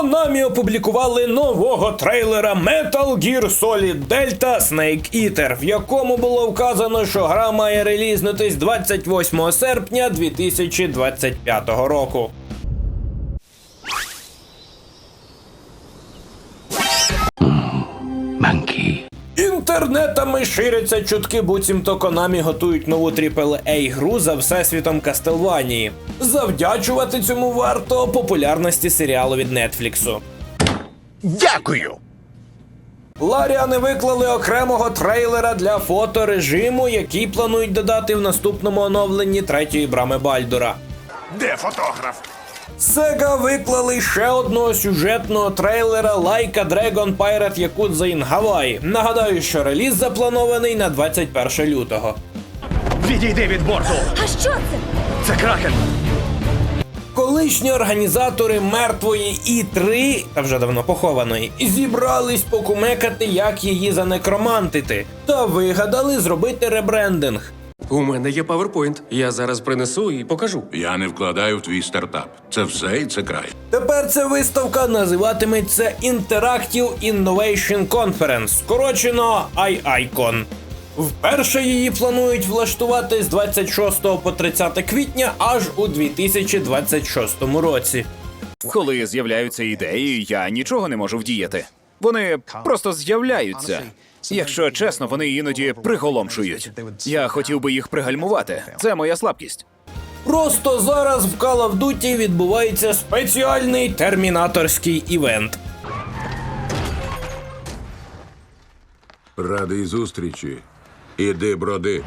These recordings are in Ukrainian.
Konami опублікували нового трейлера Metal Gear Solid Delta Snake Eater, в якому було вказано, що гра має релізнутись 28 серпня 2025 року. Інтернетами ширяться чутки, буцімто Konami готують нову aaa гру за всесвітом Кастелванії. Завдячувати цьому варто популярності серіалу від Нетфліксу. Дякую! Ларіани виклали окремого трейлера для фоторежиму, який планують додати в наступному оновленні третьої брами Бальдура. Де фотограф? Сега виклали ще одного сюжетного трейлера Like a Dragon Pirate Yakuza in Hawaii. Нагадаю, що реліз запланований на 21 лютого. Відійди від борту! А що це? Це кракен! Колишні організатори мертвої І3, та вже давно похованої, зібрались покумекати, як її занекромантити, та вигадали зробити ребрендинг. У мене є PowerPoint. Я зараз принесу і покажу. Я не вкладаю в твій стартап. Це все і це край. Тепер ця виставка називатиметься Interactive Innovation Conference, скорочено IICON. Вперше її планують влаштувати з 26 по 30 квітня аж у 2026 році. Коли з'являються ідеї, я нічого не можу вдіяти. Вони просто з'являються. Якщо чесно, вони іноді приголомшують. Я хотів би їх пригальмувати. Це моя слабкість. Просто зараз в Call of Duty відбувається спеціальний термінаторський івент. Радий зустрічі. Іди броди.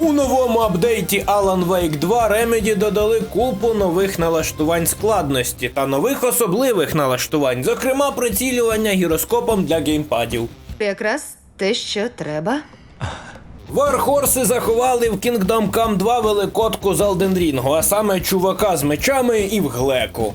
У новому апдейті Alan Wake 2 Remedy додали купу нових налаштувань складності та нових особливих налаштувань, зокрема прицілювання гіроскопом для геймпадів. Якраз те, що треба. Вархорси заховали в Kingdom Come 2 великодку з Ring, а саме чувака з мечами і в глеку.